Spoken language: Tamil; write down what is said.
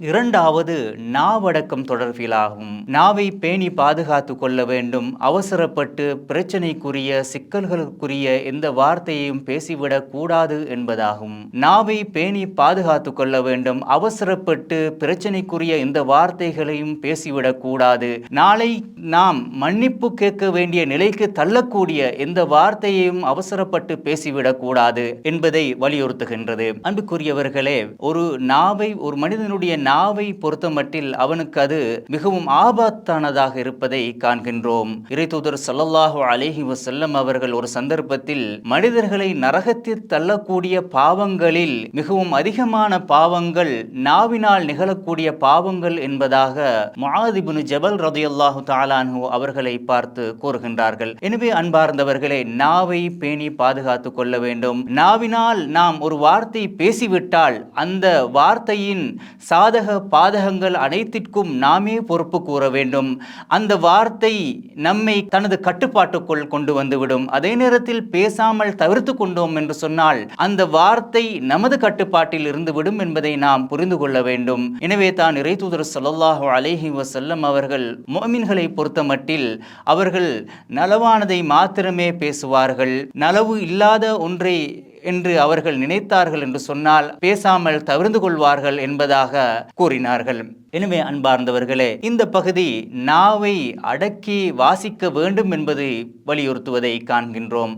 இரண்டாவது நாவடக்கம் தொடர்பிலாகும். நாவை பேணி பாதுகாத்து கொள்ள வேண்டும். அவசரப்பட்டு பிரச்சனைக்குரிய சிக்கல்களுக்குரிய எந்த வார்த்தையையும் பேசிவிடக் கூடாது என்பதாகும். நாவை பேணி பாதுகாத்து கொள்ள வேண்டும். அவசரப்பட்டு பிரச்சனைக்குரிய எந்த வார்த்தைகளையும் பேசிவிடக் கூடாது. நாளை நாம் மன்னிப்பு கேட்க வேண்டிய நிலைக்கு தள்ளக்கூடிய எந்த வார்த்தையையும் அவசரப்பட்டு பேசிவிடக் கூடாது என்பதை வலியுறுத்துகின்றது. அன்புக்குரியவர்களே ஒரு நாவை ஒரு மனிதனுடைய நாவை பொறுத்தமட்டில் அவனுக்கு அது மிகவும் ஆபத்தானதாக இருப்பதை காண்கின்றோம். இறைத்தூதர் சல்லல்லாஹு அலேஹி வசல்லம் அவர்கள் ஒரு சந்தர்ப்பத்தில் மனிதர்களை நரகத்தில் தள்ளக்கூடிய பாவங்களில் மிகவும் அதிகமான பாவங்கள் நாவினால் நிகழக்கூடிய பாவங்கள் என்பதாக முஆதிபுனு ஜபல் ரதியல்லாஹு தாலான்ஹு அவர்களை பார்த்து கூறுகின்றார்கள். எனவே அன்பார்ந்தவர்களே நாவை பேணி பாதுகாத்து கொள்ள வேண்டும். நாவினால் நாம் ஒரு வார்த்தை பேசிவிட்டால் அந்த வார்த்தையின் சாத சாதக பாதகங்கள் அனைத்திற்கும் நாமே பொறுப்பு கூற வேண்டும். அந்த வார்த்தை நம்மை தனது கட்டுப்பாட்டுக்குள் கொண்டு வந்துவிடும். அதே நேரத்தில் பேசாமல் தவிர்த்து கொண்டோம் என்று சொன்னால் அந்த வார்த்தை நமது கட்டுப்பாட்டில் இருந்துவிடும் என்பதை நாம் புரிந்து கொள்ள வேண்டும். எனவே தான் இறைதூதர் ஸல்லல்லாஹு அலேஹி வசல்லம் அவர்கள் முஃமின்களை பொறுத்தமட்டில் அவர்கள் நலவானதை மாத்திரமே பேசுவார்கள். நலவு இல்லாத ஒன்றை என்று அவர்கள் நினைத்தார்கள் என்று சொன்னால் பேசாமல் தவிர்ந்து கொள்வார்கள் என்பதாக கூறினார்கள். எனவே அன்பார்ந்தவர்களே இந்த பகுதி நாவை அடக்கி வாசிக்க வேண்டும் என்பது வலியுறுத்துவதை காண்கின்றோம்.